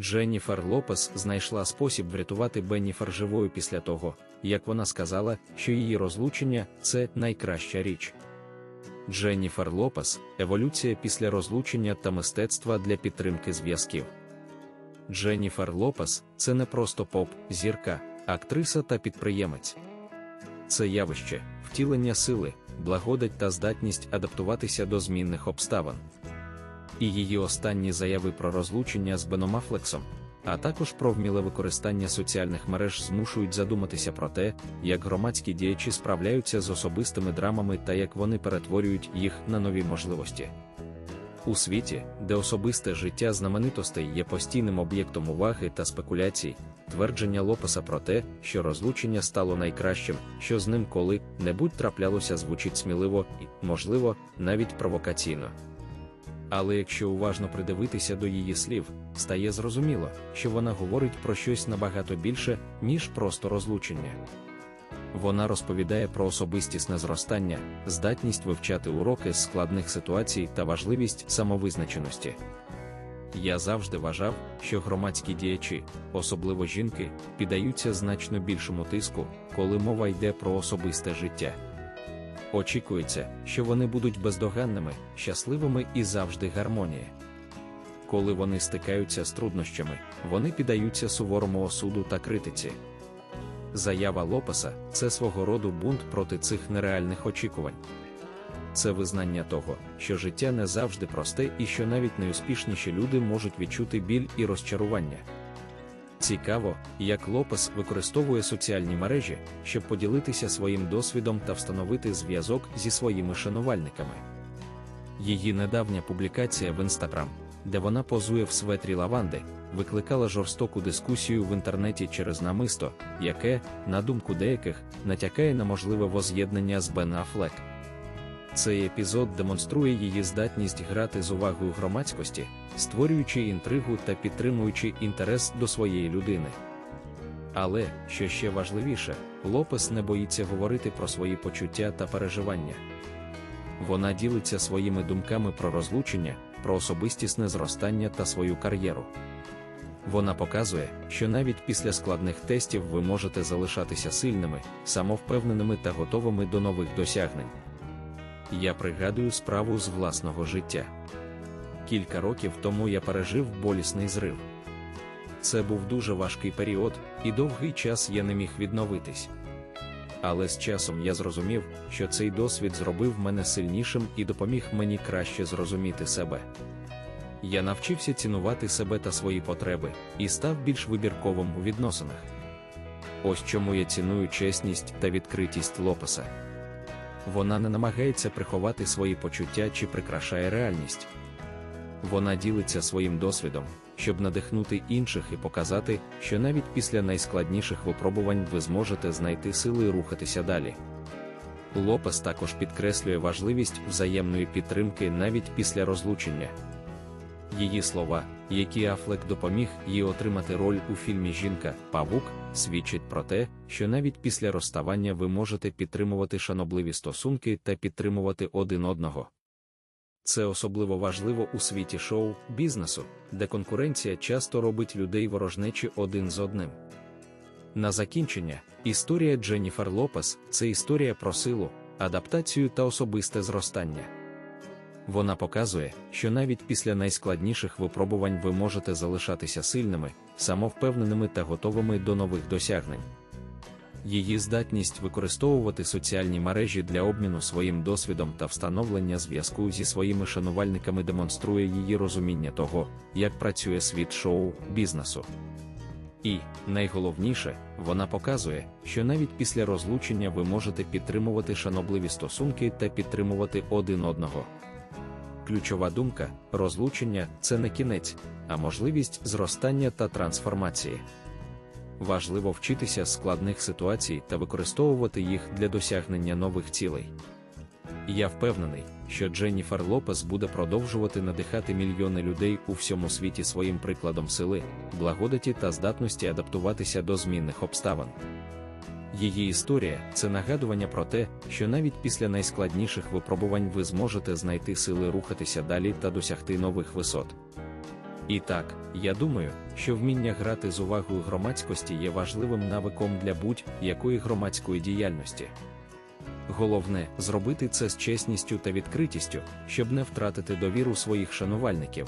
Дженніфер Лопес знайшла спосіб врятувати Бенніфер живою після того, як вона сказала, що її розлучення це найкраща річ. Дженніфер Лопес еволюція після розлучення та мистецтва для підтримки зв'язків. Дженніфер Лопес це не просто поп, зірка, актриса та підприємець. Це явище, втілення сили, благодать та здатність адаптуватися до змінних обставин. І її останні заяви про розлучення з Беном Афлексом, а також про вміле використання соціальних мереж змушують задуматися про те, як громадські діячі справляються з особистими драмами та як вони перетворюють їх на нові можливості. У світі, де особисте життя знаменитостей є постійним об'єктом уваги та спекуляцій, твердження Лопеса про те, що розлучення стало найкращим, що з ним коли-небудь траплялося, звучить сміливо і, можливо, навіть провокаційно. Але якщо уважно придивитися до її слів, стає зрозуміло, що вона говорить про щось набагато більше, ніж просто розлучення. Вона розповідає про особистісне зростання, здатність вивчати уроки з складних ситуацій та важливість самовизначеності. Я завжди вважав, що громадські діячі, особливо жінки, піддаються значно більшому тиску, коли мова йде про особисте життя. Очікується, що вони будуть бездоганними, щасливими і завжди гармонії. Коли вони стикаються з труднощами, вони піддаються суворому осуду та критиці. Заява Лопеса це свого роду бунт проти цих нереальних очікувань. Це визнання того, що життя не завжди просте і що навіть найуспішніші люди можуть відчути біль і розчарування. Цікаво, як Лопес використовує соціальні мережі, щоб поділитися своїм досвідом та встановити зв'язок зі своїми шанувальниками. Її недавня публікація в Інстаграм, де вона позує в светрі лаванди, викликала жорстоку дискусію в інтернеті через намисто, яке, на думку деяких, натякає на можливе воз'єднання з Бен Афлек. Цей епізод демонструє її здатність грати з увагою громадськості, створюючи інтригу та підтримуючи інтерес до своєї людини. Але, що ще важливіше, Лопес не боїться говорити про свої почуття та переживання. Вона ділиться своїми думками про розлучення, про особистісне зростання та свою кар'єру. Вона показує, що навіть після складних тестів ви можете залишатися сильними, самовпевненими та готовими до нових досягнень. Я пригадую справу з власного життя. Кілька років тому я пережив болісний зрив. Це був дуже важкий період, і довгий час я не міг відновитись. Але з часом я зрозумів, що цей досвід зробив мене сильнішим і допоміг мені краще зрозуміти себе. Я навчився цінувати себе та свої потреби і став більш вибірковим у відносинах. Ось чому я ціную чесність та відкритість Лопеса. Вона не намагається приховати свої почуття чи прикрашає реальність. Вона ділиться своїм досвідом, щоб надихнути інших і показати, що навіть після найскладніших випробувань ви зможете знайти сили і рухатися далі. Лопес також підкреслює важливість взаємної підтримки навіть після розлучення. Її слова, які Афлек допоміг їй отримати роль у фільмі Жінка, Павук, свідчать про те, що навіть після розставання ви можете підтримувати шанобливі стосунки та підтримувати один одного. Це особливо важливо у світі шоу, бізнесу, де конкуренція часто робить людей ворожнечі один з одним. На закінчення, історія Дженніфер Лопес це історія про силу, адаптацію та особисте зростання. Вона показує, що навіть після найскладніших випробувань ви можете залишатися сильними, самовпевненими та готовими до нових досягнень. Її здатність використовувати соціальні мережі для обміну своїм досвідом та встановлення зв'язку зі своїми шанувальниками демонструє її розуміння того, як працює світ шоу бізнесу. І, найголовніше, вона показує, що навіть після розлучення ви можете підтримувати шанобливі стосунки та підтримувати один одного. Ключова думка розлучення це не кінець, а можливість зростання та трансформації. Важливо вчитися з складних ситуацій та використовувати їх для досягнення нових цілей. Я впевнений, що Дженніфер Лопес буде продовжувати надихати мільйони людей у всьому світі своїм прикладом сили, благодаті та здатності адаптуватися до змінних обставин. Її історія це нагадування про те, що навіть після найскладніших випробувань ви зможете знайти сили рухатися далі та досягти нових висот. І так, я думаю, що вміння грати з увагою громадськості є важливим навиком для будь-якої громадської діяльності. Головне зробити це з чесністю та відкритістю, щоб не втратити довіру своїх шанувальників,